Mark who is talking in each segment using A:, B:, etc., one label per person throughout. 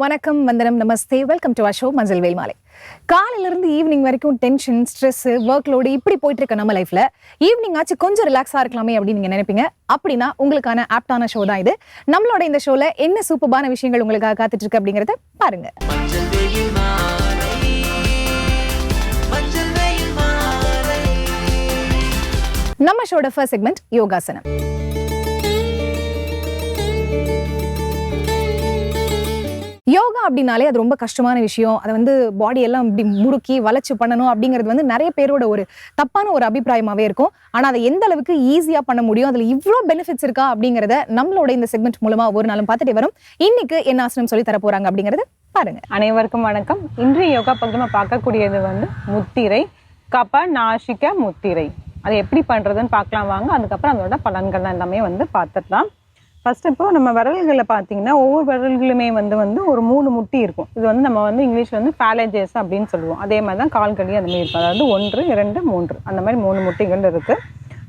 A: வணக்கம் வந்தனம் நமஸ்தே. Welcome to show மஞ்சள் வேல் மாலை. காலையில இருந்து ஈவினிங் வரைக்கும் டென்ஷன் ஸ்ட்ரெஸ் ஒர்க் லோடு இப்படி போயிட்டு இருக்க நம்ம லைஃப்ல ஈவினிங் ஆச்சு கொஞ்சம் ரிலாக்ஸா இருக்கலாமே அப்படின்னு நீங்க நினைப்பீங்க. அப்படின்னா உங்களுக்கான ஆப்டான ஷோ தான் இது. நம்மளோட இந்த ஷோல என்ன சூப்பரான விஷயங்கள் உங்களுக்காக காத்துட்டு இருக்கு அப்படிங்கறத பாருங்க. நம்ம ஷோட ஃபர்ஸ்ட் செக்மெண்ட் யோகாசனம். யோகா அப்படின்னாலே அது ரொம்ப கஷ்டமான விஷயம். அதை வந்து பாடி எல்லாம் இப்படி முறுக்கி வளைச்சு பண்ணணும் அப்படிங்கிறது வந்து நிறைய பேரோட ஒரு தப்பான ஒரு அபிப்பிராயமாகவே இருக்கும். ஆனால் அதை எந்த அளவுக்கு ஈஸியாக பண்ண முடியும்? அதில் இவ்வளோ பெனிஃபிட்ஸ் இருக்கா? அப்படிங்கிறத நம்மளோட இந்த செக்மெண்ட் மூலமாக ஒரு நாளும் பார்த்துட்டே வரும். இன்னைக்கு என்ன ஆசனம் சொல்லி தர போகிறாங்க அப்படிங்கறத பாருங்க.
B: அனைவருக்கும் வணக்கம். இன்றைய யோகா பகுதி நம்ம பார்க்கக்கூடியது வந்து முத்திரை கப நாசிக்க முத்திரை. அது எப்படி பண்ணுறதுன்னு பார்க்கலாம் வாங்க. அதுக்கப்புறம் அதோட பலன்கள் எல்லாமே வந்து பார்த்துடலாம். ஃபர்ஸ்ட் இப்போ நம்ம விரல்களை பார்த்தீங்கன்னா ஒவ்வொரு விரல்களுமே வந்து வந்து ஒரு மூணு முட்டி இருக்கும். இது வந்து நம்ம வந்து இங்கிலீஷில் வந்து பேலேஜஸ் அப்படின்னு சொல்லுவோம். அதே மாதிரி தான் கால்களி அந்த மாதிரி இருக்கும். அதாவது ஒன்று இரண்டு மூன்று. அந்த மாதிரி மூணு முட்டிகள் இருக்குது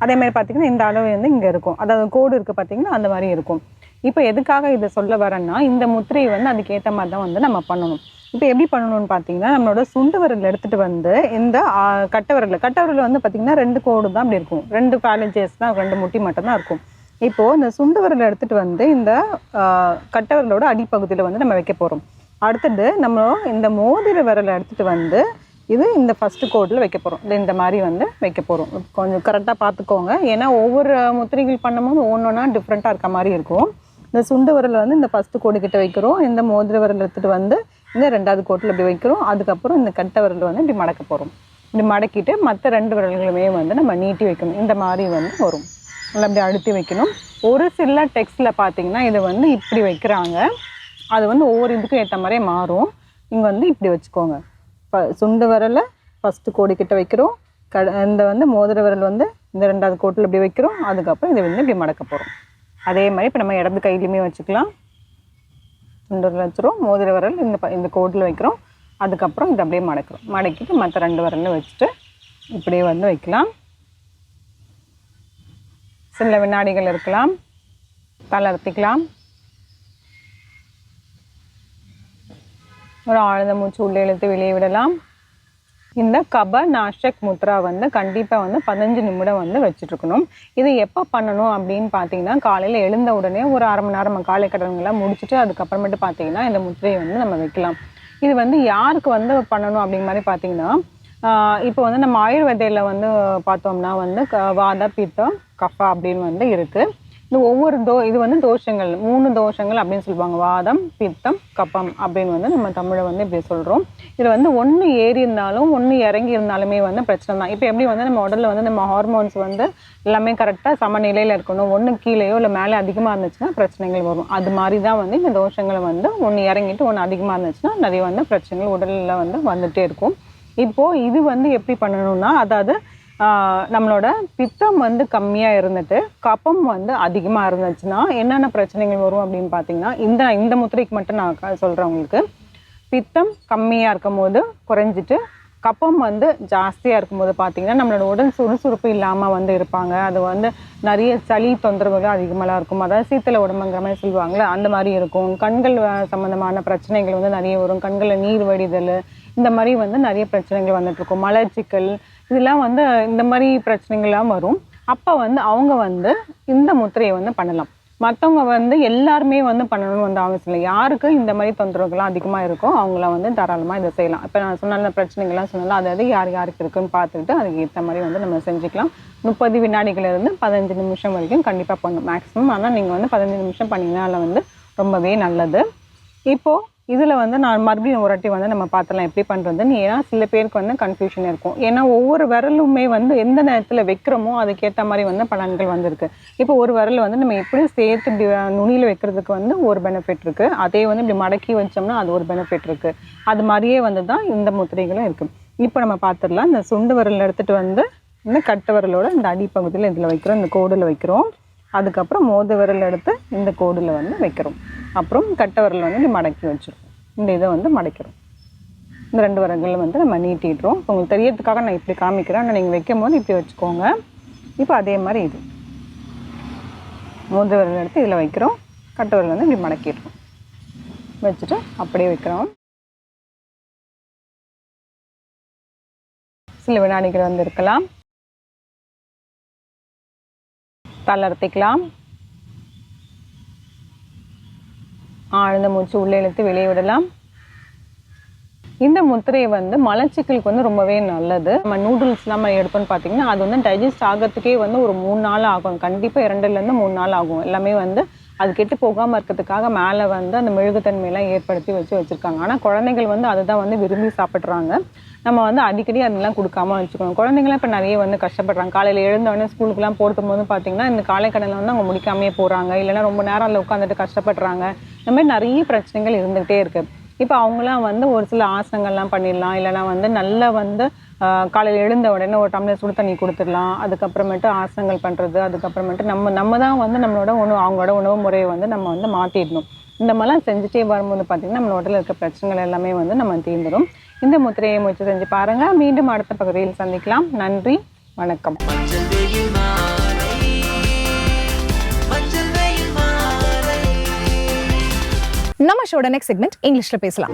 B: அதே மாதிரி பார்த்தீங்கன்னா இந்த அளவு வந்து இங்கே இருக்கும். அதாவது கோடு இருக்குது பார்த்தீங்கன்னா அந்த மாதிரி இருக்கும். இப்போ எதுக்காக இதை சொல்ல வரேன்னா இந்த முத்திரையை வந்து அதுக்கேற்ற மாதிரி தான் வந்து நம்ம பண்ணணும். இப்போ எப்படி பண்ணணும்னு பார்த்தீங்கன்னா நம்மளோட சுண்டு விரல் எடுத்துகிட்டு வந்து இந்த ஆ, கட்டை விரல். கட்டை விரல் வந்து பார்த்திங்கன்னா ரெண்டு கோடு தான் அப்படி இருக்கும். ரெண்டு பேலஞ்சஸ் தான் ரெண்டு முட்டி மட்டும்தான் இருக்கும். இப்போது இந்த சுண்டு விரல் எடுத்துகிட்டு வந்து இந்த கட்டவரலோட அடிப்பகுதியில் வந்து நம்ம வைக்க போகிறோம் அடுத்தது நம்ம இந்த மோதிர விரலை எடுத்துகிட்டு வந்து இது இந்த ஃபஸ்ட்டு கோட்டில் வைக்க போகிறோம் இல்லை இந்த மாதிரி வந்து வைக்க போகிறோம் கொஞ்சம் கரெக்டாக பார்த்துக்கோங்க. ஏன்னா ஒவ்வொரு முத்திரைகள் பண்ணும்போது ஒவ்வொன்றா டிஃப்ரெண்ட்டாக இருக்க மாதிரி இருக்கும். இந்த சுண்டு விரல் வந்து இந்த ஃபஸ்ட்டு கோடு கிட்ட வைக்கிறோம். இந்த மோதிர விரல் எடுத்துகிட்டு வந்து இந்த ரெண்டாவது கோட்டில் இப்படி வைக்கிறோம். அதுக்கப்புறம் இந்த கட்டை விரல் வந்து இப்படி மடக்க போகிறோம் இப்படி மடக்கிட்டு மற்ற ரெண்டு விரல்களுமே வந்து நம்ம நீட்டி வைக்கணும். இந்த மாதிரி வந்து வரும். நல்லா அப்படி அழுத்தி வைக்கணும். ஒரு சில டெக்ஸ்டில் பார்த்தீங்கன்னா இதை வந்து இப்படி வைக்கிறாங்க. அது வந்து ஒவ்வொரு இதுக்கும் ஏற்ற மாதிரியே மாறும். இங்கே வந்து இப்படி வச்சுக்கோங்க. இப்போ சுண்டு விரலை ஃபஸ்ட்டு கோடி கிட்ட வைக்கிறோம். க இந்த வந்து மோதிர விரல் வந்து இந்த ரெண்டாவது கோட்டில் இப்படி வைக்கிறோம். அதுக்கப்புறம் இதை வந்து இப்படி மடக்க போகிறோம் அதே மாதிரி இப்போ நம்ம இடது கையிலையுமே வச்சுக்கலாம். சுண்டு விரல் வச்சுரும் மோதிர விரல் இந்த ப- இந்த கோட்டில் வைக்கிறோம். அதுக்கப்புறம் இதை அப்படியே மடக்கிறோம். மடக்கிட்டு மற்ற ரெண்டு விரலும் வச்சுட்டு இப்படியே வந்து வைக்கலாம். சில வினாடிகள் இருக்கலாம். தளர்த்திக்கலாம். ஒரு ஆழ்ந்த மூச்சு உள்ளே இழுத்து வெளியே விடலாம். இந்த கப நாஷக் முத்ரா வந்து கண்டிப்பாக வந்து பதினஞ்சு நிமிடம் வந்து வச்சுட்ருக்கணும் இது எப்போ பண்ணணும் அப்படின்னு பார்த்தீங்கன்னா காலையில் எழுந்த உடனே ஒரு அரை மணி நேரம் காலை கடன்களை முடிச்சுட்டு அதுக்கப்புறமேட்டு பார்த்தீங்கன்னா இந்த முத்திரையை வந்து நம்ம வைக்கலாம். இது வந்து யாருக்கு வந்து பண்ணணும் அப்படிங்க மாதிரி பார்த்தீங்கன்னா இப்போ வந்து நம்ம ஆயுர்வேதையில் வந்து பார்த்தோம்னா வந்து க வாத பித்தம் கஃபா அப்படின்னு வந்து இருக்குது இந்த ஒவ்வொரு தோ இது வந்து தோஷங்கள் மூணு தோஷங்கள் அப்படின்னு சொல்லுவாங்க. வாதம் பித்தம் கப்பம் அப்படின்னு வந்து நம்ம தமிழை வந்து இப்படி சொல்கிறோம் இதில் வந்து ஒன்று ஏறி இருந்தாலும் ஒன்று இறங்கி இருந்தாலுமே வந்து பிரச்சனை தான். இப்போ எப்படி வந்து நம்ம உடலில் வந்து நம்ம ஹார்மோன்ஸ் வந்து எல்லாமே கரெக்டாக சமநிலையில் இருக்கணும். ஒன்று கீழேயோ இல்லை மேலே அதிகமாக இருந்துச்சுன்னா பிரச்சனைகள் வரும். அது மாதிரி தான் வந்து இந்த தோஷங்களை வந்து ஒன்று இறங்கிட்டு ஒன்று அதிகமாக இருந்துச்சுன்னா நிறைய வந்து பிரச்சனைகள் உடலில் வந்து வந்துகிட்டே இருக்கும். இப்போது இது வந்து எப்படி பண்ணணும்னா அதாவது நம்மளோட பித்தம் வந்து கம்மியாக இருந்துட்டு கபம் வந்து அதிகமாக இருந்துச்சுன்னா என்னென்ன பிரச்சனைகள் வரும் அப்படின்னு பார்த்தீங்கன்னா இந்த இந்த முத்திரைக்கு மட்டும் நான் க- உங்களுக்கு. பித்தம் கம்மியாக இருக்கும் போது குறைஞ்சிட்டு கப்பம் வந்து ஜாஸ்தியாக இருக்கும்போது பார்த்திங்கன்னா நம்மளோட உடல் சுறுசுறுப்பு இல்லாமல் வந்து இருப்பாங்க. அது வந்து நிறைய சளி தொந்தரவுகள் அதிகமாக இருக்கும். அதாவது சீத்தல உடம்புங்கிற மாதிரி சொல்லுவாங்களே அந்த மாதிரி இருக்கும். கண்கள் சம்மந்தமான பிரச்சனைகள் வந்து நிறைய வரும். கண்களில் நீர் வடிதல் இந்த மாதிரி வந்து நிறைய பிரச்சனைகள் வந்துட்டுருக்கும் மலர்ச்சிக்கல் இதெல்லாம் வந்து இந்த மாதிரி பிரச்சனைகள்லாம் வரும். அப்போ வந்து அவங்க வந்து இந்த முத்திரையை வந்து பண்ணலாம். மற்றவங்க வந்து எல்லாருமே வந்து பண்ணணும்னு வந்து அவசியம் இல்லை. யாருக்கு இந்த மாதிரி தொந்தரவுகள்லாம் அதிகமாக இருக்கோ அவங்கள வந்து தாராளமாக இதை செய்யலாம். இப்போ நான் சொன்ன பிரச்சனைகள்லாம் சொன்னாலும் அதாவது யார் யாருக்கு இருக்குன்னு பார்த்துட்டு அதுக்கு ஏற்ற மாதிரி வந்து நம்ம செஞ்சுக்கலாம். முப்பது வினாடிகளிலிருந்து பதினஞ்சு நிமிஷம் வரைக்கும் கண்டிப்பாக பண்ணணும். மேக்ஸிமம் ஆனால் நீங்கள் வந்து பதினஞ்சு நிமிஷம் பண்ணிங்கனால வந்து ரொம்பவே நல்லது. இப்போது இதில் வந்து நான் மறுபடியும் ஒரு வாட்டி வந்து நம்ம பார்த்துலாம் எப்படி பண்ணுறதுன்னு ஏன்னா சில பேருக்கு வந்து கன்ஃபியூஷன் இருக்கும். ஏன்னா ஒவ்வொரு விரலுமே வந்து எந்த நேரத்தில் வைக்கிறோமோ அதுக்கேற்ற மாதிரி வந்து பலன்கள் வந்திருக்கு. இப்போ ஒரு விரல் வந்து நம்ம எப்படி சேர்த்து இப்படி நுனியில் வைக்கிறதுக்கு வந்து ஒரு பெனிஃபிட் இருக்குது அதே வந்து இப்படி மடக்கி வச்சோம்னா அது ஒரு பெனிஃபிட் இருக்குது அது மாதிரியே வந்து தான் இந்த முத்திரைகளும் இருக்குது இப்போ நம்ம பார்த்துடலாம். இந்த சுண்டு விரல் எடுத்துகிட்டு வந்து இந்த கட்டை விரலோட இந்த அடிப்பகுதியில் இதில் வைக்கிறோம் இந்த கோடில் வைக்கிறோம். அதுக்கப்புறம் மோத விரல் எடுத்து இந்த கோடில் வந்து வைக்கிறோம். அப்புறம் கட்டை விரல் வந்து மடக்கி வச்சுருக்கோம் இந்த இதை வந்து மடக்கிறோம். இந்த ரெண்டு விரல்களை வந்து நம்ம நீட்டிடுறோம். இப்போ உங்களுக்கு தெரியறதுக்காக நான் இப்படி காமிக்கிறேன். ஆனால் நீங்கள் வைக்கும் போது இப்படி வச்சுக்கோங்க. இப்போ அதே மாதிரி இது. மோத விரல் எடுத்து இதில் வைக்கிறோம். கட்டை விரல் வந்து இப்படி மடக்கிடுறோம். வச்சுட்டு அப்படியே வைக்கிறோம். சில வினாடிகள் வந்து இருக்கலாம். தளர்த்திக்கலாம். ஆழ்ந்த மூச்சு உள்ளே இழுத்து வெளியே விடலாம். இந்த முத்திரை வந்து மலச்சிக்கலுக்கு வந்து ரொம்பவே நல்லது. நம்ம நூடுல்ஸ்லாம் நம்ம எடுத்தோம்னு பார்த்தீங்கன்னா அது வந்து டைஜஸ்ட் ஆகிறதுக்கே வந்து ஒரு மூணு நாள் ஆகும். கண்டிப்பாக இரண்டுலேருந்து மூணு நாள் ஆகும். எல்லாமே வந்து அது கெட்டு போகாமல் இருக்கிறதுக்காக மேலே வந்து அந்த மெழுகுத்தன்மையெல்லாம் ஏற்படுத்தி வச்சு வச்சுருக்காங்க. ஆனால் குழந்தைகள் வந்து அதுதான் வந்து விரும்பி சாப்பிட்றாங்க. நம்ம வந்து அடிக்கடி அதெல்லாம் கொடுக்காம வச்சுக்கணும். குழந்தைங்களாம் இப்போ நிறைய வந்து கஷ்டப்படுறாங்க. காலையில் எழுந்தோடனே ஸ்கூலுக்குலாம் போகிறது போது பார்த்தீங்கன்னா இந்த காலைக்கடலில் வந்து அவங்க முடிக்காமையே போகிறாங்க இல்லைன்னா ரொம்ப நேரம் அதில் உட்காந்துட்டு கஷ்டப்படுறாங்க. இந்த மாதிரி நிறைய பிரச்சனைகள் இருந்துகிட்டே இருக்குது இப்போ அவங்களாம் வந்து ஒரு சில ஆசனங்கள்லாம் பண்ணிடலாம். இல்லைனா வந்து நல்லா வந்து காலையில் எழுந்த உடனே ஒரு டம்ளர் சுடு தண்ணி கொடுத்துடலாம். அதுக்கப்புறமேட்டு ஆசனங்கள் பண்ணுறது அதுக்கப்புறமேட்டு நம்ம நம்ம தான் வந்து நம்மளோட உணவு அவங்களோட உணவு முறையை வந்து நம்ம வந்து மாற்றிடணும் இந்த மாதிரிலாம் செஞ்சுட்டே வரும்போது பார்த்திங்கன்னா நம்ம உடலில் இருக்க பிரச்சனைகள் எல்லாமே வந்து நம்ம தீர்ந்துடும் இந்த முத்திரையை முயற்சி செஞ்சு பாருங்கள் மீண்டும் அடுத்த பகுதியில் சந்திக்கலாம். நன்றி வணக்கம்.
A: நம்ம ஷோட நெக்ஸ்ட் செக்மெண்ட் இங்கிலீஷ்ல பேசலாம்.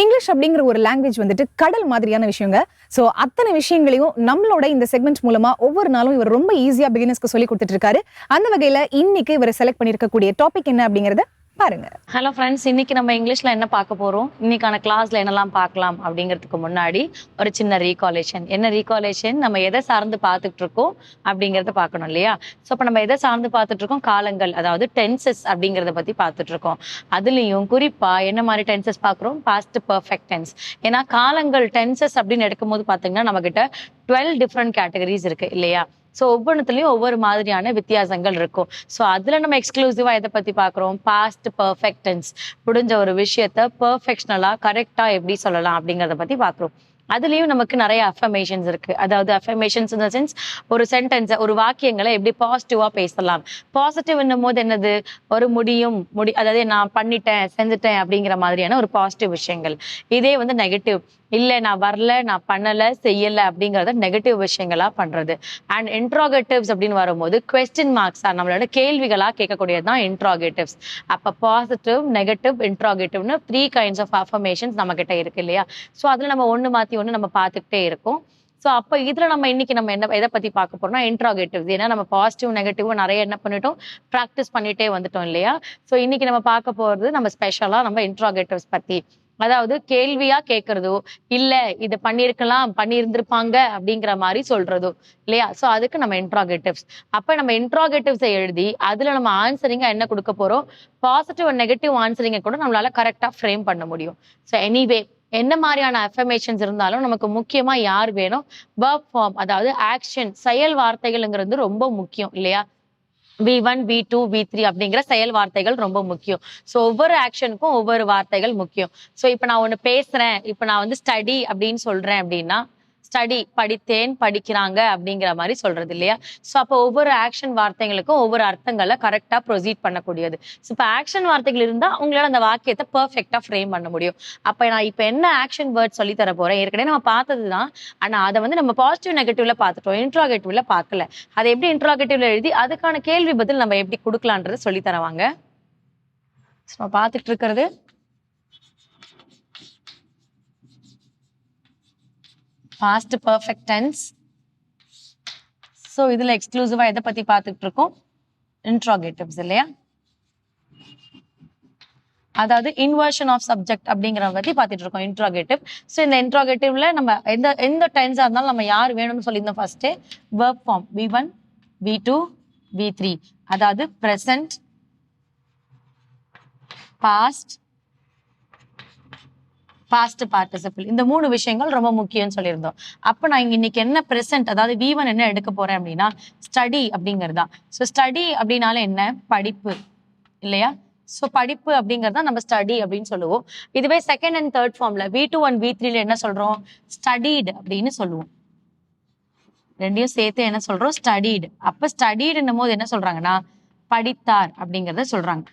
A: இங்கிலீஷ் அப்படிங்கிற ஒரு லாங்குவேஜ் வந்துட்டு கடல் மாதிரியான விஷயங்க. ஸோ அத்தனை விஷயங்களையும் நம்மளோட இந்த செக்மெண்ட் மூலமா ஒவ்வொரு நாளும் இவர் ரொம்ப ஈஸியா பிகினர்ஸ்க்கு சொல்லி கொடுத்துட்டு இருக்காரு. அந்த வகையில இன்னைக்கு இவர் செலக்ட் பண்ணிருக்கக்கூடிய டாபிக் என்ன அப்படிங்கறத பாருங்க.
C: ஹலோ ஃப்ரெண்ட்ஸ் இன்னைக்கு நம்ம இங்கிலீஷ்ல என்ன பார்க்க போறோம்? இன்னைக்கான கிளாஸ்ல என்னெல்லாம் பார்க்கலாம் அப்படிங்கிறதுக்கு முன்னாடி ஒரு சின்ன ரீகாலேஷன் என்ன ரீகாலேஷன் நம்ம எதை சார்ந்து பார்த்துட்டு இருக்கோம் அப்படிங்கறத பார்க்கணும் இல்லையா? ஸோ இப்போ நம்ம எதை சார்ந்து பார்த்துட்டு இருக்கோம்? காலங்கள் அதாவது டென்சஸ் அப்படிங்கிறத பத்தி பார்த்துட்டு இருக்கோம். அதுலயும் குறிப்பா என்ன மாதிரி டென்சஸ் பார்க்குறோம்? பாஸ்ட் பர்ஃபெக்ட் டென்ஸ் ஏன்னா காலங்கள் டென்சஸ் அப்படின்னு எடுக்கும்போது பார்த்தீங்கன்னா நம்ம கிட்ட டுவெல் டிஃப்ரெண்ட் கேட்டகரிஸ் இருக்கு இல்லையா? ஸோ ஒவ்வொன்றுத்துலையும் ஒவ்வொரு மாதிரியான வித்தியாசங்கள் இருக்கும். ஸோ அதில் நம்ம எக்ஸ்க்ளூசிவாக எதை பற்றி பார்க்குறோம்? பாஸ்ட் பர்ஃபெக்டன்ஸ் முடிஞ்ச ஒரு விஷயத்த பர்ஃபெக்ஷனலாக கரெக்டாக எப்படி சொல்லலாம் அப்படிங்கிறத பற்றி பார்க்குறோம். அதுலயும் நமக்கு நிறைய அஃபர்மேஷன்ஸ் இருக்கு. அதாவது அஃபர்மேஷன்ஸ் இந்த சென்ஸ் ஒரு சென்டென்ஸை ஒரு வாக்கியங்களை எப்படி பாசிட்டிவா பேசலாம். பாசிட்டிவ் போது என்னது? ஒரு முடியும். முடி அதாவது நான் பண்ணிட்டேன் செஞ்சுட்டேன் அப்படிங்கிற மாதிரியான ஒரு பாசிட்டிவ் விஷயங்கள். இதே வந்து நெகட்டிவ் இல்லை நான் வரல நான் பண்ணலை செய்யலை அப்படிங்கிறத நெகட்டிவ் விஷயங்களாக பண்ணுறது அண்ட் இன்ட்ராகேட்டிவ்ஸ் அப்படின்னு வரும்போது கொஸ்டின் மார்க்ஸாக நம்மளோட கேள்விகளாக கேட்கக்கூடியது தான் இன்ட்ராகேட்டிவ்ஸ் அப்போ பாசிட்டிவ் நெகட்டிவ் இன்ட்ராகேட்டிவ்னு த்ரீ கைண்ட்ஸ் ஆஃப் அஃபர்மேஷன்ஸ் நம்ம கிட்ட இருக்கு இல்லையா? ஸோ அதில் நம்ம ஒன்று மாற்றி ஒன்று நம்ம பார்த்துக்கிட்டே இருக்கோம். ஸோ அப்போ இதில் நம்ம இன்னைக்கு நம்ம என்ன எதை பற்றி பார்க்க போறோம்னா இன்ட்ராகேட்டிவ் ஏன்னா நம்ம பாசிட்டிவ் நெகட்டிவ் நிறைய என்ன பண்ணிட்டோம்? ப்ராக்டிஸ் பண்ணிட்டே வந்துட்டோம் இல்லையா? ஸோ இன்னைக்கு நம்ம பார்க்க போகிறது நம்ம ஸ்பெஷலாக நம்ம இன்ட்ராகேட்டிவ்ஸ் பற்றி அதாவது கேள்வியா கேட்கறதோ இல்ல இதை பண்ணியிருக்கலாம் பண்ணியிருந்திருப்பாங்க அப்படிங்கிற மாதிரி சொல்றதோ இல்லையா? சோ அதுக்கு நம்ம இன்ட்ராகேட்டிவ்ஸ் அப்ப நம்ம இன்ட்ராகேட்டிவ்ஸை எழுதி அதுல நம்ம ஆன்சரிங்க என்ன கொடுக்க போறோம்? பாசிட்டிவ் அண்ட் நெகட்டிவ் ஆன்சரிங்கை கூட நம்மளால கரெக்டா ஃப்ரேம் பண்ண முடியும். ஸோ எனிவே என்ன மாதிரியான அஃபர்மேஷன்ஸ் இருந்தாலும் நமக்கு முக்கியமா யார் வேணும்? வேர்ப் ஃபார்ம் அதாவது ஆக்ஷன் செயல் வார்த்தைகள்ங்கிறது ரொம்ப முக்கியம் இல்லையா? V one V two V three அப்படிங்கிற செயல் வார்த்தைகள் ரொம்ப முக்கியம். ஸோ ஒவ்வொரு ஆக்ஷனுக்கும் ஒவ்வொரு வார்த்தைகள் முக்கியம். ஸோ இப்போ நான் ஒன்று பேசுறேன். இப்போ நான் வந்து ஸ்டடி அப்படின்னு சொல்றேன் அப்படின்னா ஸ்டடி படித்தேன் படிக்கிறாங்க அப்படிங்கிற மாதிரி சொல்றது இல்லையா? ஸோ அப்போ ஒவ்வொரு ஆக்ஷன் வார்த்தைகளுக்கும் ஒவ்வொரு அர்த்தங்களை கரெக்டாக ப்ரொசீட் பண்ணக்கூடியது. ஸோ இப்போ ஆக்ஷன் வார்த்தைகள் இருந்தால் உங்களால் அந்த வாக்கியத்தை பர்ஃபெக்டாக ஃப்ரேம் பண்ண முடியும். அப்போ நான் இப்போ என்ன ஆக்ஷன் வேர்ட் சொல்லி தர போறேன்? ஏற்கனவே நம்ம பார்த்தது தான் ஆனால் அதை வந்து நம்ம பாசிட்டிவ் நெகட்டிவ்ல பார்த்துட்டோம். இன்ட்ராகேட்டிவ்ல பார்க்கல. அதை எப்படி இன்ட்ராகேட்டிவ்ல எழுதி அதுக்கான கேள்வி பதில் நம்ம எப்படி கொடுக்கலான்றதை சொல்லி தரவாங்க. நம்ம பார்த்துட்டு இருக்கிறது பாஸ்ட் பர்ஃபெக்ட் டென்ஸ் ஸோ இதில் எக்ஸ்க்ளூசிவாக எதை பற்றி பார்த்துட்டு இருக்கோம் இன்ட்ராகேட்டிவ்ஸ் இல்லையா? அதாவது இன்வர்ஷன் ஆஃப் சப்ஜெக்ட் அப்படிங்கிற பற்றி பார்த்துட்டு இருக்கோம் இன்ட்ராகேட்டிவ் ஸோ இந்த இன்ட்ராகேட்டிவ்ல நம்ம எந்த எந்த டென்ஸாக இருந்தாலும் நம்ம யார் வேணும்னு சொல்லியிருந்தோம் ஃபர்ஸ்டே verb form V one V two V three அதாவது ப்ரெசன்ட் பாஸ்ட் பாஸ்ட் பார்ட்டிசிபிள் இந்த மூணு விஷயங்கள் ரொம்ப முக்கியம்னு சொல்லியிருந்தோம். அப்ப நான் இன்னைக்கு என்ன ப்ரெசென்ட் அதாவது வி ஒன் என்ன எடுக்க போறேன் அப்படின்னா ஸ்டடி அப்படிங்கிறது தான். ஸோ ஸ்டடி அப்படின்னால என்ன? படிப்பு. இல்லையா? ஸோ படிப்பு அப்படிங்கிறது தான் நம்ம ஸ்டடி அப்படின்னு சொல்லுவோம். இதுவே செகண்ட் அண்ட் தேர்ட் ஃபார்ம்ல வி டூ ஒன் வி த்ரீல என்ன சொல்றோம்? ஸ்டடீடு அப்படின்னு சொல்லுவோம். ரெண்டையும் சேர்த்து என்ன சொல்றோம்? ஸ்டடீடு அப்ப ஸ்டடீடுன்னும் போது என்ன சொல்றாங்கன்னா படித்தார் அப்படிங்கிறத சொல்றாங்க.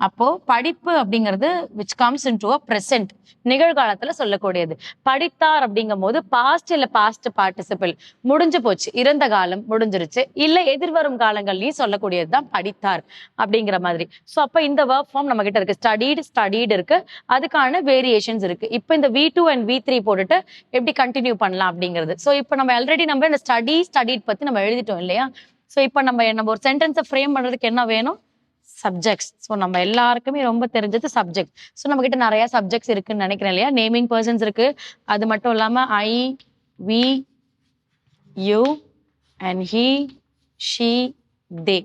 C: அப்போ படிப்பு அப்படிங்கிறது which comes in to a present நிகழ்காலத்துல சொல்லக்கூடியது. படித்தார் அப்படிங்கும் போது பாஸ்ட் இல்ல பாஸ்ட் பார்ட்டிசிபிள் முடிஞ்சு போச்சு. இறந்த காலம் முடிஞ்சிருச்சு. இல்ல எதிர்வரும் காலங்கள்லயும் சொல்லக்கூடியது தான் படித்தார் அப்படிங்கிற மாதிரி. ஸோ அப்ப இந்த ஒர்க் ஃபார்ம் நம்ம கிட்ட இருக்கு. ஸ்டடீடு ஸ்டடீடு இருக்கு. அதுக்கான வேரியேஷன்ஸ் இருக்கு. இப்போ இந்த V two and V three போட்டுட்டு எப்படி கண்டினியூ பண்ணலாம் அப்படிங்கிறது. ஸோ இப்போ நம்ம ஆல்ரெடி நம்ம இந்த ஸ்டடி ஸ்டடீட் பத்தி நம்ம எழுதிட்டோம் இல்லையா? ஸோ இப்போ நம்ம நம்ம ஒரு சென்டென்ஸை ஃப்ரேம் பண்ணுறதுக்கு என்ன வேணும்? சப்ஜெக்ட்ஸ் ஸோ நம்ம எல்லாருக்குமே ரொம்ப தெரிஞ்சது சப்ஜெக்ட் ஸோ நம்ம கிட்ட நிறைய சப்ஜெக்ட்ஸ் இருக்குன்னு நினைக்கிறேன் இல்லையா? நேமிங் பர்சன்ஸ் இருக்கு. அது மட்டும் இல்லாம I we you and he she they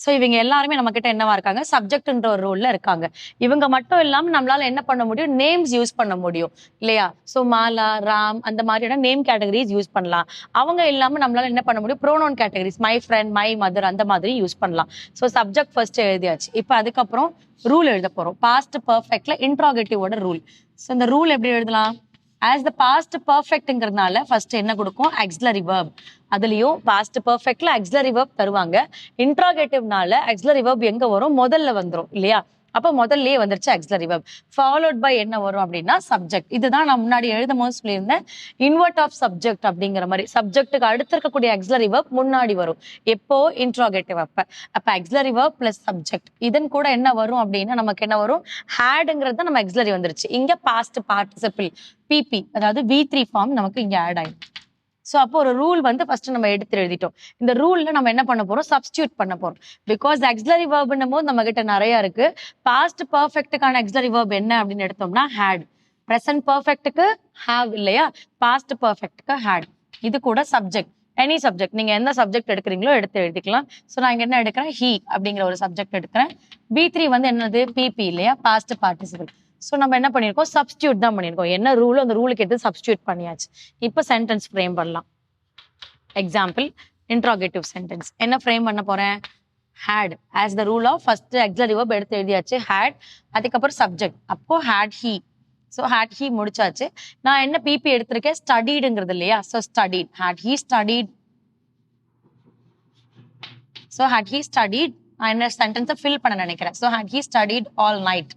C: so இவங்க எல்லாருமே நம்ம கிட்ட என்னவா இருக்காங்க? சப்ஜெக்ட்ன்ற ஒரு ரோல்ல இருக்காங்க. இவங்க மட்டும் இல்லாம நம்மளால என்ன பண்ண முடியும்? நேம்ஸ் யூஸ் பண்ண முடியும். இல்லையா? ஸோ மாலா ராம் அந்த மாதிரியான நேம் கேட்டகரிஸ் யூஸ் பண்ணலாம். அவங்க இல்லாம நம்மளால என்ன பண்ண முடியும்? Pronoun categories my friend my mother அந்த மாதிரி யூஸ் பண்ணலாம். ஸோ சப்ஜெக்ட் ஃபர்ஸ்ட் எழுதியாச்சு. இப்போ அதுக்கப்புறம் ரூல் எழுத போறோம். பாஸ்ட் பர்ஃபெக்ட்ல இன்ட்ராகேட்டிவோட ரூல் ஸோ இந்த ரூல் எப்படி எழுதலாம்? ஆஸ் த பாஸ்ட் பர்ஃபெக்ட்ங்கிறதுனால ஃபர்ஸ்ட் என்ன கொடுக்கும்? ஆக்சிலரி வேர்ப் அதுலயும் பாஸ்ட் பர்ஃபெக்ட்ல அக்ஸ்லரி வேர்ப் தருவாங்க. இன்ட்ராகேட்டிவ்னால ஆக்சிலரி வேர்ப் எங்க வரும்? முதல்ல வந்துரும் இல்லையா? அப்போ முதல்லயே வந்துருச்சு ஆக்சிலரி verb. ஃபாலோட் பை என்ன வரும் அப்படின்னா சப்ஜெக்ட் இதுதான் நான் முன்னாடி எழுதும் போது சொல்லியிருந்தேன். இன்வெர்ட் ஆஃப் சப்ஜெக்ட் அப்படிங்கிற மாதிரி. சப்ஜெக்ட்டுக்கு அடுத்து இருக்கக்கூடிய ஆக்சிலரி verb முன்னாடி வரும். எப்போ? இன்ட்ராகேட்டிவ் அப்ப. அப்ப ஆக்சிலரி verb பிளஸ் சப்ஜெக்ட் இதன் கூட என்ன வரும் அப்படின்னா நமக்கு என்ன வரும்? ஹேடுங்கிறது நம்ம ஆக்சிலரி வந்துருச்சு. இங்க பாஸ்ட் பார்ட்டிசிபிள் பிபி அதாவது வி த்ரீ ஃபார்ம் நமக்கு இங்க ஆட் ஆயிடும் ஸோ அப்போ ஒரு ரூல் வந்து ஃபர்ஸ்ட் நம்ம எடுத்து எழுதிட்டோம். இந்த ரூல்ல நம்ம என்ன பண்ண போறோம்? சப்ஸ்டியூட் பண்ண போறோம். பிகாஸ் எக்ஸ்லரி வேர்ப்னும் போது நம்ம கிட்ட நிறைய இருக்கு. பாஸ்ட் பர்ஃபெக்ட்டுக்கான எக்ஸ்லரி வேர்ப் என்ன அப்படின்னு எடுத்தோம்னா ஹேட் ப்ரெசன்ட் பர்ஃபெக்ட்டுக்கு ஹாவ் இல்லையா? பாஸ்ட் பர்ஃபெக்ட்டுக்கு ஹேட் இது கூட சப்ஜெக்ட் எனி சப்ஜெக்ட் நீங்க எந்த சப்ஜெக்ட் எடுக்கிறீங்களோ எடுத்து எழுதிக்கலாம். ஸோ நான் இங்க என்ன எடுக்கிறேன்? ஹி அப்படிங்கிற ஒரு சப்ஜெக்ட் எடுக்கிறேன். பி த்ரீ வந்து என்னது? பிபி இல்லையா? பாஸ்ட் பார்ட்டிசிபிள் ஸோ நம்ம என்ன பண்ணியிருக்கோம் சப்ஸ்டியூட் தான் பண்ணியிருக்கோம் என்ன ரூலோ அந்த ரூலுக்கு எடுத்து சப்ஸ்டியூட் பண்ணியாச்சு. இப்போ சென்டென்ஸ் ஃப்ரேம் பண்ணலாம். எக்ஸாம்பிள் இன்ட்ராகேட்டிவ் சென்டென்ஸ் என்ன ஃப்ரேம் பண்ண போறேன்? Had as the rule of first auxiliary verb எடுத்து எழுதியாச்சு. ஹேட் அதுக்கப்புறம் சப்ஜெக்ட் அப்போ had he so had he முடிச்சாச்சு. நான் என்ன பிபி எடுத்திருக்கேன்? ஸ்டடீடுங்கிறது இல்லையா? So studied had he studied so had he studied நான் என்ன சென்டென்ஸை ஃபில் பண்ண நினைக்கிறேன். So had he studied all night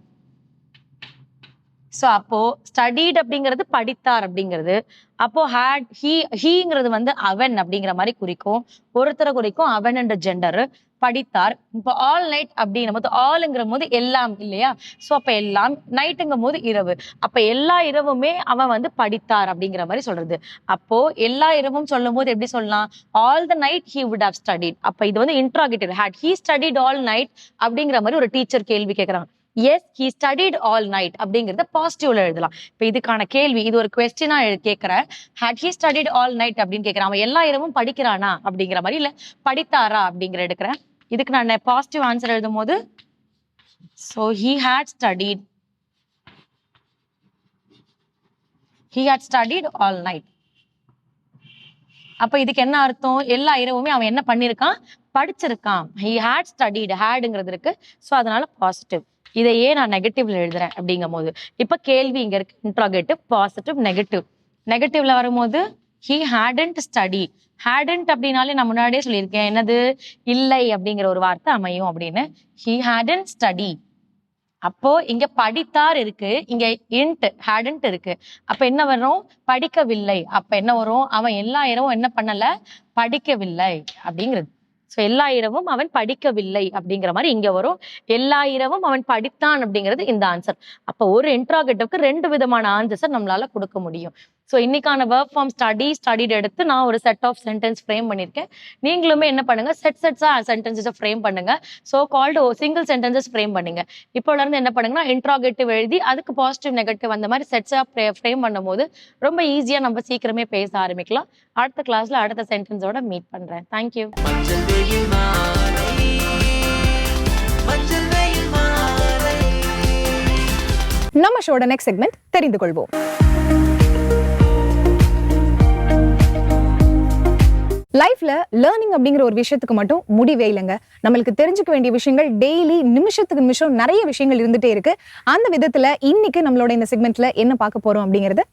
C: so அப்போ ஸ்டடீட் அப்படிங்கிறது படித்தார் அப்படிங்கிறது. அப்போ ஹேட் ஹீ ஹீங்கிறது வந்து அவன் அப்படிங்கிற மாதிரி குறிக்கும். ஒருத்தரை குறிக்கும் அவன் என்ற ஜெண்டரு படித்தார். இப்போ ஆல் நைட் அப்படிங்கிற போது ஆளுங்கிற போது எல்லாம் இல்லையா? ஸோ அப்போ எல்லாம் நைட்டுங்கும் போது இரவு. அப்போ எல்லா இரவுமே அவன் வந்து படித்தார் அப்படிங்கிற மாதிரி சொல்றது. அப்போ எல்லா இரவும் சொல்லும் போது எப்படி சொல்லலாம்? All the night he would have studied அப்போ இது வந்து interrogative had he studied all night அப்படிங்கிற மாதிரி ஒரு டீச்சர் கேள்வி கேட்குறாங்க yes he studied all night அப்படிங்கறத பாசிட்டிவ்ல எழுதலாம். இப்போ இதுக்கான கேள்வி இது ஒரு கொஸ்டினா கேட்கிறேன் had he studied all night அப்படின்னு கேட்கறான் அவன் எல்லா இரவும் படிக்கிறானா அப்படிங்கிற மாதிரி இல்ல படித்தாரா அப்படிங்கிற எடுக்கிறேன். இதுக்கு நான் பாசிட்டிவ் ஆன்சர் எழுதும் போது so he had studied he had studied all night அப்ப இதுக்கு என்ன அர்த்தம்? எல்லா இரவுமே அவன் என்ன பண்ணிருக்கான் படிச்சிருக்கான். ஹி ஹேட் ஸ்டடிட் ஹேடுங்கிறது இருக்கு. ஸோ அதனால பாசிட்டிவ் இதையே நான் நெகட்டிவ்ல எழுதுறேன் அப்படிங்கும் போது இப்ப கேள்வி இங்க இருக்கு. இன்ட்ராகேட்டிவ் பாசிட்டிவ் நெகட்டிவ் நெகட்டிவ்ல வரும்போது ஹி ஹேடன்ட் ஸ்டடி ஹேடன்ட் அப்படின்னாலே நான் முன்னாடியே சொல்லியிருக்கேன். என்னது? இல்லை அப்படிங்கிற ஒரு வார்த்தை அமையும் அப்படின்னு. ஹி ஹேடன்ட் ஸ்டடி அப்போ இங்க படித்தார் இருக்கு. இங்க இன்ட் ஹேடன்ட் இருக்கு. அப்ப என்ன வரும்? படிக்கவில்லை. அப்ப என்ன வரும்? அவன் எல்லா இரவும் என்ன பண்ணல? படிக்கவில்லை. அப்படிங்கிறது. ஸோ எல்லா இரவும் அவன் படிக்கவில்லை அப்படிங்கிற மாதிரி இங்க வரும். எல்லா இரவும் அவன் படித்தான் அப்படிங்கிறது இந்த ஆன்சர் அப்போ ஒரு இன்ட்ராகேட்டிவ்க்கு ரெண்டு விதமான ஆன்சர்ஸை நம்மளால கொடுக்க முடியும். ஸோ இன்னைக்கான ஒர்க் ஃபார்ம் ஸ்டடி ஸ்டடிட் எடுத்து நான் ஒரு செட் ஆஃப் சென்டென்ஸ் ஃப்ரேம் பண்ணியிருக்கேன் நீங்களுமே என்ன பண்ணுங்க? செட் செட்ஸா சென்டென்சஸை ஃப்ரேம் பண்ணுங்க. So called single sentences frame பண்ணுங்க. இப்போல இருந்து என்ன பண்ணுங்கன்னா இன்ட்ராகேட்டிவ் எழுதி அதுக்கு பாசிட்டிவ் நெகட்டிவ் அந்த மாதிரி செட்ஸா ஃப்ரேம் பண்ணும்போது ரொம்ப ஈஸியா நம்ம சீக்கிரமே பேச ஆரம்பிக்கலாம். அடுத்த கிளாஸ்ல அடுத்த சென்டென்ஸோட மீட் பண்றேன். தேங்க்யூ
A: நம்ம ஷோட நெக்ஸ்ட் செக்மெண்ட் தெரிந்து கொள்வோம். லைஃப்ல லேர்னிங் அப்படிங்கிற ஒரு விஷயத்துக்கு மட்டும் முடிவே இல்லைங்க. நம்மளுக்கு தெரிஞ்சுக்க வேண்டிய விஷயங்கள் டெய்லி நிமிஷத்துக்கு நிமிஷம் நிறைய விஷயங்கள் இருந்துட்டே இருக்கு. அந்த விதத்துல இன்னைக்கு நம்மளோட இந்த செக்மெண்ட்ல என்ன பார்க்க போறோம் அப்படிங்கறத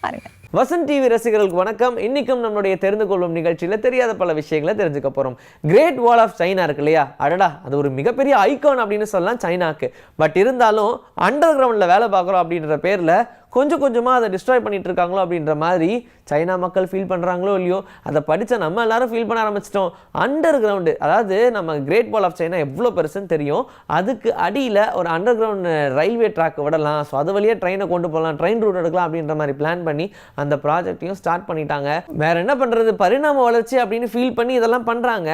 A: பாருங்க.
D: வசந்த் டிவி ரசிகர்களுக்கு வணக்கம். இன்னைக்கும் நம்மளுடைய தெரிந்து கொள்ளும் நிகழ்ச்சியில் தெரியாத பல விஷயங்களை தெரிஞ்சுக்க போகிறோம் கிரேட் வால் ஆஃப் சைனா இருக்கு இல்லையா? அடடா அது ஒரு மிகப்பெரிய ஐகான் அப்படின்னு சொல்லலாம் சைனாக்கு. பட் இருந்தாலும் அண்டர் கிரவுண்டில் வேலை பார்க்குறோம் அப்படின்ற பேரில் கொஞ்சம் கொஞ்சமாக அதை டிஸ்ட்ராய் பண்ணிட்டு இருக்காங்களோ அப்படின்ற மாதிரி சைனா மக்கள் ஃபீல் பண்ணுறாங்களோ இல்லையோ அதை படித்த நம்ம எல்லாரும் ஃபீல் பண்ண ஆரம்பிச்சிட்டோம். அண்டர் கிரவுண்டு அதாவது நம்ம கிரேட் வால் ஆஃப் சைனா எவ்வளோ பெருசுன்னு தெரியும். அதுக்கு அடியில் ஒரு அண்டர் கிரவுண்ட் ரயில்வே ட்ராக் விடலாம். ஸோ அது வழியாக ட்ரெயினை கொண்டு போகலாம் ட்ரெயின் ரூட் எடுக்கலாம் அப்படின்ற மாதிரி பிளான் பண்ணி அந்த ப்ராஜெக்டையும் ஸ்டார்ட் பண்ணிட்டாங்க. வேற என்ன பண்ணுறது பரிணாம வளர்ச்சி அப்படின்னு ஃபீல் பண்ணி இதெல்லாம் பண்ணுறாங்க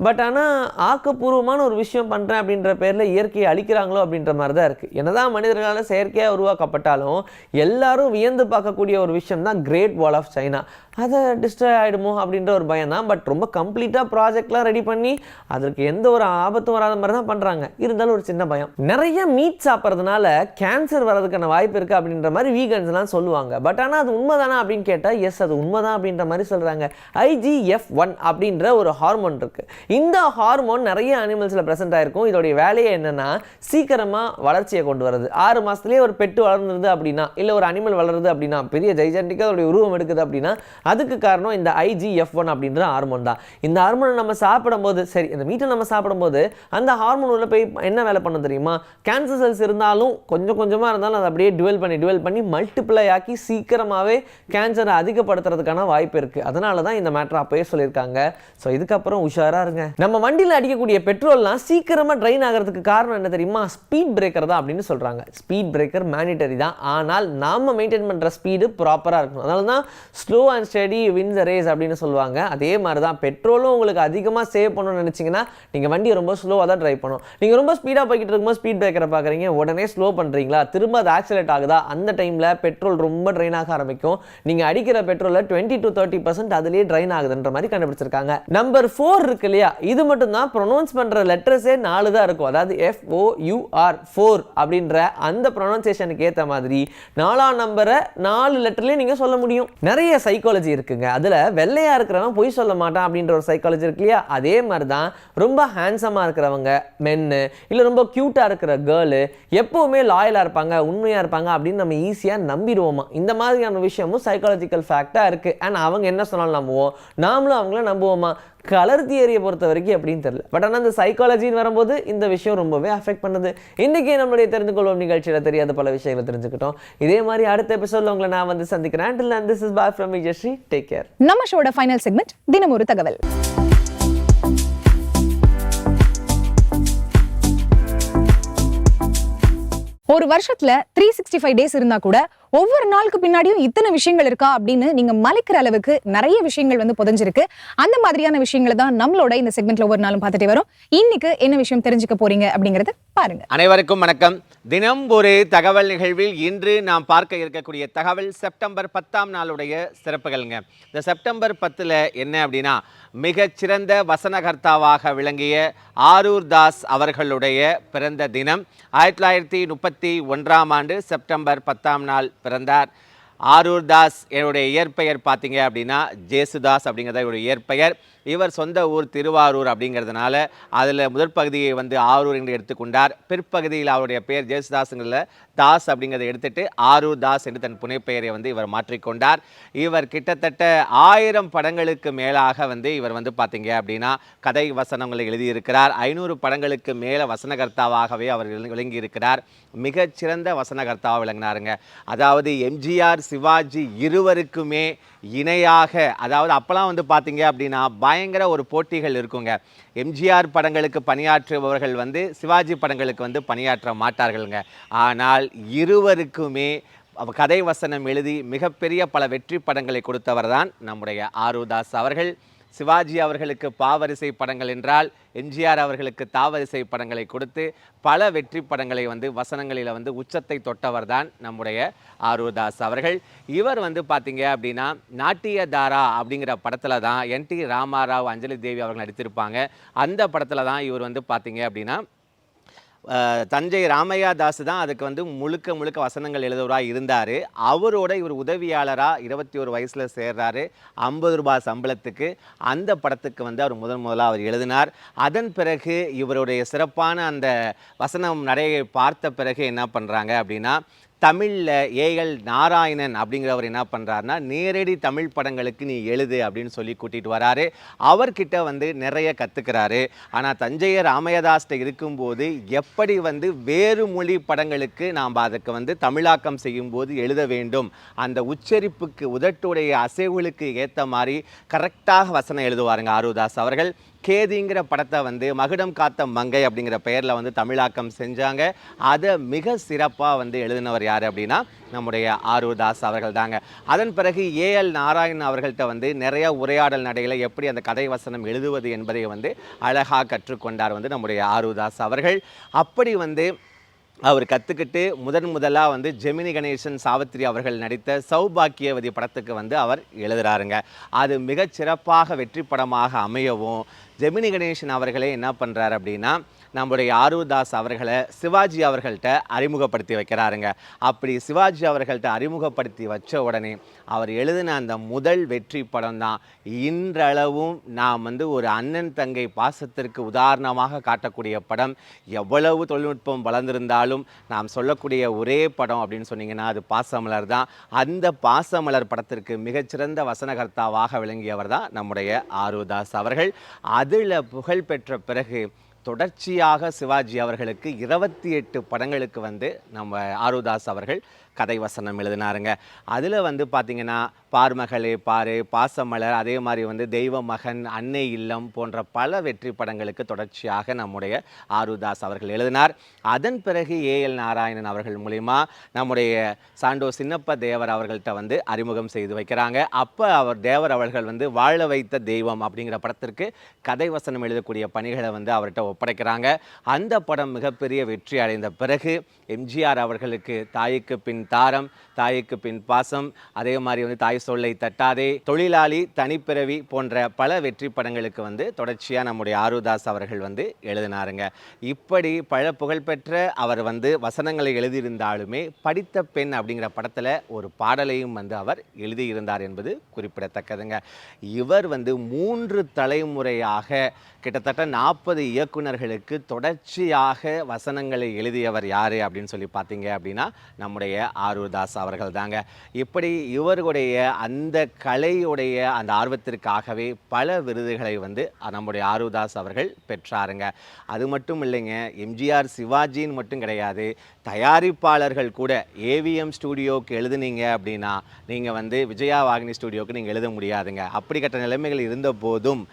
D: பட் ஆனால் ஆக்கப்பூர்வமான ஒரு விஷயம் பண்ணுறேன் அப்படின்ற பேரில் இயற்கையை அழிக்கிறாங்களோ அப்படின்ற மாதிரி தான் இருக்குது என்னதான் மனிதர்களால் செயற்கையாக உருவாக்கப்பட்டாலும் எல்லாரும் வியந்து பார்க்கக்கூடிய ஒரு விஷயம் தான் கிரேட் வால் ஆஃப் சைனா அதை டிஸ்ட்ராய் ஆகிடுமோ அப்படின்ற ஒரு பயம் தான். பட் ரொம்ப கம்ப்ளீட்டாக ப்ராஜெக்ட்லாம் ரெடி பண்ணி அதற்கு எந்த ஒரு ஆபத்தும் வராத மாதிரி தான் பண்ணுறாங்க இருந்தாலும் ஒரு சின்ன பயம். நிறைய மீட் சாப்பிட்றதுனால கேன்சர் வர்றதுக்கான வாய்ப்பு இருக்குது அப்படின்ற மாதிரி வீகன்ஸ்லாம் சொல்லுவாங்க. பட் ஆனால் அது உண்மைதானா அப்படின்னு கேட்டால் எஸ் அது உண்மைதான் அப்படின்ற மாதிரி சொல்கிறாங்க ஐஜிஎஃப் ஒன் அப்படின்ற ஒரு ஹார்மோன் இருக்குது இந்த ஹார்மோன் நிறைய அனிமல்ஸில் ப்ரெசென்ட் ஆயிருக்கும். இதோடைய வேலையை என்னென்னா சீக்கிரமாக வளர்ச்சியை கொண்டு வருது ஆறு மாதத்துலேயே ஒரு பெட்டு வளர்ந்துருது அப்படின்னா இல்லை ஒரு அனிமல் வளருது அப்படின்னா பெரிய ஜைஜென்டிக்காக அதோடைய உருவம் எடுக்குது அப்படின்னா அதுக்கு காரணம் இந்த ஐஜிஎஃப் ஒன் அப்படின்ற ஹார்மோன் தான். இந்த ஹார்மோனை நம்ம சாப்பிடும்போது சரி இந்த மீட்டை நம்ம சாப்பிடும்போது அந்த ஹார்மோன் உள்ள போய் என்ன வேலை பண்ண தெரியுமா? கேன்சர் செல்ஸ் இருந்தாலும் கொஞ்சம் கொஞ்சமாக இருந்தாலும் அதை அப்படியே டுவெல் பண்ணி டுவெல் பண்ணி மல்டிப்ளை ஆக்கி சீக்கிரமாகவே கேன்சரை அதிகப்படுத்துறதுக்கான வாய்ப்பு இருக்குது அதனால தான் இந்த மேட்ரை அப்போயே சொல்லியிருக்காங்க. ஸோ இதுக்கப்புறம் உஷாராக இருங்க. நம்ம வண்டியில் அடிக்கக்கூடிய பெட்ரோல்லாம் சீக்கிரமாக ட்ரைன் ஆகிறதுக்கு காரணம் என்ன தெரியுமா? ஸ்பீட் பிரேக்கர் தான் அப்படின்னு சொல்கிறாங்க ஸ்பீட் பிரேக்கர் மேனிட்டரி தான். ஆனால் நாம மெயின்டைன் பண்ணுற ஸ்பீடு ப்ராப்பராக இருக்கணும். அதனால தான் slow and steady wins race அப்படின்னு சொல்லுவாங்க. அதே மாதிரி தான் பெட்ரோலும் உங்களுக்கு அதிகமாக சேவ் பண்ணணும்னு நினச்சிங்கன்னா நீங்கள் வண்டியை ரொம்ப ஸ்லோவாக தான் ட்ரைவ் பண்ணணும். நீங்கள் ரொம்ப ஸ்பீடாக போய்கிட்டு இருக்கும்போது ஸ்பீட் பிரேக்கரை பார்க்குறீங்க உடனே ஸ்லோ பண்ணுறீங்களா திரும்ப அது ஆக்சிலேட் ஆகுதா? அந்த டைமில் பெட்ரோல் ரொம்ப ட்ரைன் ஆக ஆரம்பிக்கும். நீங்கள் அடிக்கிற பெட்ரோலில் டுவெண்ட்டி டு தேர்ட்டி பர்சன்ட் அதுலேயே ட்ரைன் ஆகுதுன்ற மாதிரி கண்டுபிடிச்சிருக்காங்க. நம்பர் ஃபோர் இருக்கு இல்லையா? இது மட்டும் தான் ப்ரொனவுன்ஸ் பண்ணுற லெட்டர்ஸே நாலு தான் இருக்கும். அதாவது எஃப் ஓ யூஆர் ஃபோர் அப்படின்ற அந்த ப்ரொனவுன்சேஷனுக்கு ஏற்ற மாதிரி நாலாம் நம்பரை நாலு லெட்டர்லேயே நீங்கள் சொல்ல முடியும். நிறைய சைக்காலஜி இருக்குங்க. அதில் வெள்ளையாக இருக்கிறவன் பொய் சொல்ல மாட்டான் அப்படின்ற ஒரு சைக்காலஜி இருக்கு இல்லையா? அதே மாதிரி தான் ரொம்ப ஹேண்ட்ஸமாக இருக்கிறவங்க மென்னு இல்லை ரொம்ப க்யூட்டாக இருக்கிற கேர்ளு எப்போவுமே லாயலாக இருப்பாங்க உண்மையாக இருப்பாங்க அப்படின்னு நம்ம ஈஸியாக நம்பிடுவோமா? இந்த மாதிரியான விஷயமும் சைக்காலஜிக்கல் ஃபேக்டாக இருக்குது அண்ட் அவங்க என்ன சொன்னாலும் நம்புவோம். நாமளும் அவங்கள நம்புவோமா? கலர் தியரியை பொறுத்த வரைக்கும் எப்படின்னு தெரியல. பட் ஆனால் இந்த சைக்காலஜின்னு வரும்போது இந்த விஷயம் ரொம்பவே அஃபெக்ட் பண்ணுது. இன்றைக்கி நம்மளுடைய தெரிந்து கொள்வோம் நிகழ்ச்சியில் தெரியாத பல விஷயங்களை தெரிஞ்சுக்கிட்டோம். இதே மாதிரி அடுத்த எபிசோடில் உங்களை நான் வந்து சந்திக்கிறேன். And this is bye from Vijayasri take care
A: நம்ம ஷோட ஃபைனல் செக்மெண்ட் தினம் ஒரு தகவல். ஒரு வருஷத்துல த்ரீ சிக்ஸ்டி ஃபைவ் டேஸ் இருந்தா கூட ஒவ்வொரு நாளுக்கு பின்னாடியும் இத்தனை விஷயங்கள் இருக்கா அப்படின்னு நீங்க மலைக்கிற அளவுக்கு நிறைய விஷயங்கள் வந்து புதஞ்சிருக்கு. அந்த மாதிரியான விஷயங்களை தான் நம்மளோட இந்த செக்மெண்ட்ல ஒவ்வொரு நாளும் பார்த்துட்டே வரும். இன்னைக்கு என்ன விஷயம் தெரிஞ்சுக்க போறீங்க அப்படிங்கறத பாருங்க.
E: அனைவருக்கும் வணக்கம். தினம் ஒரு தகவல் நிகழ்வில் இன்று நாம் பார்க்க இருக்கக்கூடிய தகவல் செப்டம்பர் பத்தாம் நாளுடைய சிறப்புகள்ங்க. இந்த செப்டம்பர் பத்தில் என்ன அப்படின்னா மிகச்சிறந்த வசனகர்த்தாவாக விளங்கிய ஆரூர் தாஸ் அவர்களுடைய பிறந்த தினம் ஆயிரத்தி தொள்ளாயிரத்தி முப்பத்தி ஒன்றாம் ஆண்டு செப்டம்பர் பத்தாம் நாள் பிறந்தார். ஆரூர் தாஸ் என்னுடைய இயற்பெயர் பார்த்தீங்க அப்படின்னா ஜேசுதாஸ் அப்படிங்கிறத என்னுடைய இயற்பெயர். இவர் சொந்த ஊர் திருவாரூர் அப்படிங்கிறதுனால அதில் முதற் பகுதியை வந்து ஆரூர் என்று எடுத்துக்கொண்டார். பிற்பகுதியில் அவருடைய பெயர் ஜேசுதாஸுங்கிறத தாஸ் அப்படிங்கிறத எடுத்துட்டு ஆரூர் தாஸ் என்று தன் புனைப்பெயரை வந்து இவர் மாற்றிக்கொண்டார். இவர் கிட்டத்தட்ட ஆயிரம் படங்களுக்கு மேலாக வந்து இவர் வந்து பார்த்தீங்க அப்படின்னா கதை வசனங்களை எழுதியிருக்கிறார். ஐநூறு படங்களுக்கு மேலே வசனகர்த்தாவாகவே அவர் விளங்கி- விளங்கியிருக்கிறார். மிகச்சிறந்த வசனகர்த்தாவாக விளங்கினாருங்க. அதாவது எம்ஜிஆர் சிவாஜி இருவருக்குமே இணையாக அதாவது அப்போல்லாம் வந்து பார்த்தீங்க அப்படின்னா பயங்கர ஒரு போட்டிகள் இருக்குங்க. எம்ஜிஆர் படங்களுக்கு பணியாற்றுபவர்கள் வந்து சிவாஜி படங்களுக்கு வந்து பணியாற்ற மாட்டார்கள்ங்க. ஆனால் இருவருக்குமே கதை வசனம் எழுதி மிகப்பெரிய பல வெற்றி படங்களை கொடுத்தவர் தான் நம்முடைய ஆருதாஸ் அவர்கள். சிவாஜி அவர்களுக்கு பாவரிசை படங்கள் என்றால் எம்ஜிஆர் அவர்களுக்கு தாவரிசை படங்களை கொடுத்து பல வெற்றி படங்களை வந்து வசனங்களில் வந்து உச்சத்தை தொட்டவர் தான் நம்முடைய ஆருதாஸ் அவர்கள். இவர் வந்து பார்த்தீங்க அப்படின்னா நாட்டியதாரா அப்படிங்கிற படத்தில் தான் என் டி ராமாராவ் அஞ்சலி தேவி அவர்கள் நடித்திருப்பாங்க. அந்த படத்தில் தான் இவர் வந்து பார்த்தீங்க அப்படின்னா தஞ்சை ராமையா தாஸ் தான் அதுக்கு வந்து முழுக்க முழுக்க வசனங்கள் எழுதுவராக இருந்தார். அவரோட இவர் உதவியாளராக இருபத்தி ஒரு வயசில் சேர்றாரு. ஐம்பது ரூபாய் சம்பளத்துக்கு. அந்த படத்துக்கு வந்து அவர் முதன் முதலாக அவர் எழுதினார். அதன் பிறகு இவருடைய சிறப்பான அந்த வசனம் நடையை பார்த்த பிறகு என்ன பண்ணுறாங்க அப்படின்னா தமிழில் ஏஎல் நாராயணன் அப்படிங்கிறவர் என்ன பண்ணுறாருனா நேரடி தமிழ் படங்களுக்கு நீ எழுது அப்படின்னு சொல்லி கூட்டிகிட்டு வராரு. அவர்கிட்ட வந்து நிறைய கற்றுக்கிறாரு ஆனால் தஞ்சைய ராமயதாஸ்கிட்ட இருக்கும்போது எப்படி வந்து வேறு மொழி படங்களுக்கு நாம் அதுக்கு வந்து தமிழாக்கம் செய்யும்போது எழுத வேண்டும்? அந்த உச்சரிப்புக்கு உதட்டுடைய அசைவுகளுக்கு ஏற்ற மாதிரி கரெக்டாக வசனம் எழுதுவாருங்க ஆருதாஸ் அவர்கள். கேதிங்கிற படத்தை வந்து மகுடம் காத்த மங்கை அப்படிங்கிற பெயரில் வந்து தமிழாக்கம் செஞ்சாங்க. அதை மிக சிறப்பாக வந்து எழுதினவர் யார் அப்படின்னா நம்முடைய ஆரூர் தாஸ் அவர்கள் தாங்க அதன் பிறகு ஏஎல் நாராயண் அவர்கள்ட்ட வந்து நிறைய உரையாடல் நடைகளை எப்படி அந்த கதை வசனம் எழுதுவது என்பதை வந்து அழகாக கற்றுக்கொண்டார் வந்து நம்முடைய ஆரூர் தாஸ் அவர்கள். அப்படி வந்து அவர் கற்றுக்கிட்டு முதன் முதலாக வந்து ஜெமினி கணேசன் சாவித்திரி அவர்கள் நடித்த சௌபாக்கியவதி படத்துக்கு வந்து அவர் எழுதுகிறாருங்க அது மிகச்சிறப்பாக வெற்றி படமாக அமையவும் ஜெமினி கணேசன் அவர்களே என்ன பண்ணுறாரு அப்படின்னா நம்முடைய ஆருதாஸ் அவர்களை சிவாஜி அவர்கள்ட்ட அறிமுகப்படுத்தி வைக்கிறாருங்க. அப்படி சிவாஜி அவர்கள்ட்ட அறிமுகப்படுத்தி வச்ச உடனே அவர் எழுதின அந்த முதல் வெற்றி படம் தான். இன்றளவும் நாம் வந்து ஒரு அண்ணன் தங்கை பாசத்திற்கு உதாரணமாக காட்டக்கூடிய படம். எவ்வளவு தொழில்நுட்பம் வளர்ந்திருந்தாலும் நாம் சொல்லக்கூடிய ஒரே படம் அப்படின்னு சொன்னீங்கன்னா அது பாசமலர் தான். அந்த பாசமலர் படத்திற்கு மிகச்சிறந்த வசனகர்த்தாவாக விளங்கியவர் தான் நம்முடைய ஆருதாஸ் அவர்கள். அதில் புகழ் பெற்ற பிறகு தொடர்ச்சியாக சிவாஜி அவர்களுக்கு இருபத்தி எட்டு படங்களுக்கு வந்து நம்ம ஆருதாஸ் அவர்கள் கதை வசனம் எழுதினாருங்க. அதில் வந்து பார்த்திங்கன்னா பார்மகளே பாரு பாசமலர் அதே மாதிரி வந்து தெய்வ மகன் அன்னை இல்லம் போன்ற பல வெற்றி படங்களுக்கு தொடர்ச்சியாக நம்முடைய ஆருதாஸ் அவர்கள் எழுதினார். அதன் பிறகு ஏஎல் நாராயணன் அவர்கள் மூலிமா நம்முடைய சாண்டோ சின்னப்ப தேவர் அவர்கள்ட்ட வந்து அறிமுகம் செய்து வைக்கிறாங்க. அப்போ அவர் தேவர் அவர்கள் வந்து வாழ வைத்த தெய்வம் அப்படிங்கிற படத்திற்கு கதை வசனம் எழுதக்கூடிய பணிகளை வந்து அவர்கிட்ட ஒப்படைக்கிறாங்க. அந்த படம் மிகப்பெரிய வெற்றி அடைந்த பிறகு எம்ஜிஆர் அவர்களுக்கு தாய்க்கு பின் தாரம் தாய்க்கு பின் பாசம் அதே மாதிரி வந்து தாய் சொல்லை தட்டாதே தொழிலாளி தனிப்பிறவி போன்ற பல வெற்றி படங்களுக்கு வந்து தொடர்ச்சியாக நம்முடைய ஆருதாஸ் அவர்கள் வந்து எழுதினாருங்க. இப்படி பல புகழ்பெற்ற அவர் வந்து வசனங்களை எழுதியிருந்தாலுமே படித்த பெண் அப்படிங்கிற படத்தில் ஒரு பாடலையும் வந்து அவர் எழுதியிருந்தார் என்பது குறிப்பிடத்தக்கதுங்க. இவர் வந்து மூன்று தலைமுறையாக கிட்டத்தட்ட நாற்பது இயக்குனர்களுக்கு தொடர்ச்சியாக வசனங்களை எழுதியவர் யார் அப்படின்னு சொல்லி பார்த்தீங்க அப்படின்னா நம்முடைய ஆரூர்தாஸ் அவர்கள் தாங்க இப்படி இவர்களுடைய அந்த கலையுடைய அந்த ஆர்வத்திற்காகவே பல விருதுகளை வந்து நம்முடைய ஆருதாஸ் அவர்கள் பெற்றாருங்க. அது மட்டும் இல்லைங்க எம்ஜிஆர் சிவாஜின்னு மட்டும் கிடையாது தயாரிப்பாளர்கள் கூட ஏவிஎம் ஸ்டூடியோவுக்கு எழுதுனீங்க அப்படின்னா நீங்கள் வந்து விஜயா வாகினி ஸ்டூடியோவுக்கு நீங்கள் எழுத முடியாதுங்க. அப்படிப்பட்ட நிலைமைகள் இருந்த போதும்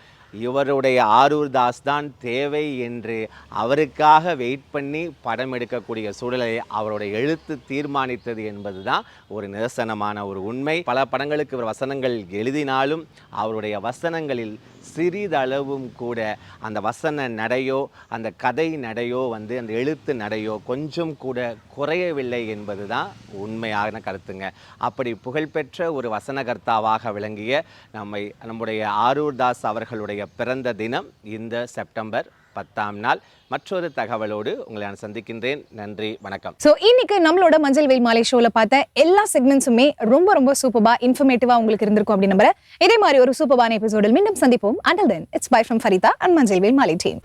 E: இவருடைய ஆரூர் தாஸ் தான் தேவை என்று அவருக்காக வெயிட் பண்ணி படம் எடுக்கக்கூடிய சூழலை அவருடைய எழுத்து தீர்மானித்தது என்பது தான் ஒரு நிதர்சனமான ஒரு உண்மை. பல படங்களுக்கு இவர் வசனங்கள் எழுதினாலும் அவருடைய வசனங்களில் சிறிதளவும் கூட அந்த வசன நடையோ அந்த கதை நடையோ வந்து அந்த எழுத்து நடையோ கொஞ்சம் கூட குறையவில்லை என்பது தான் உண்மையான கருத்துங்க. அப்படி புகழ்பெற்ற ஒரு வசனகர்த்தாவாக விளங்கிய நம்மை நம்முடைய ஆரூர் தாஸ் அவர்களுடைய பிறந்த தினம் இந்த செப்டம்பர் பத்தாம் நாள். மற்றொரு தகவலோடு உங்களை நான் சந்திக்கின்றேன். நன்றி வணக்கம்.
A: ஸோ இன்னைக்கு நம்மளோட மஞ்சள் வெயில் மாலை ஷோல பார்த்த எல்லா செக்மெண்ட்ஸுமே ரொம்ப ரொம்ப சூப்பர்பா இன்ஃபர்மேட்டிவா உங்களுக்கு இருந்திருக்கும் அப்படின்னு நம்புறேன். இதே மாதிரி ஒரு சூப்பரான எபிசோடில் மீண்டும் சந்திப்போம். Until then it's bye from Farida and மஞ்சள் வெயில் மாலை டீம்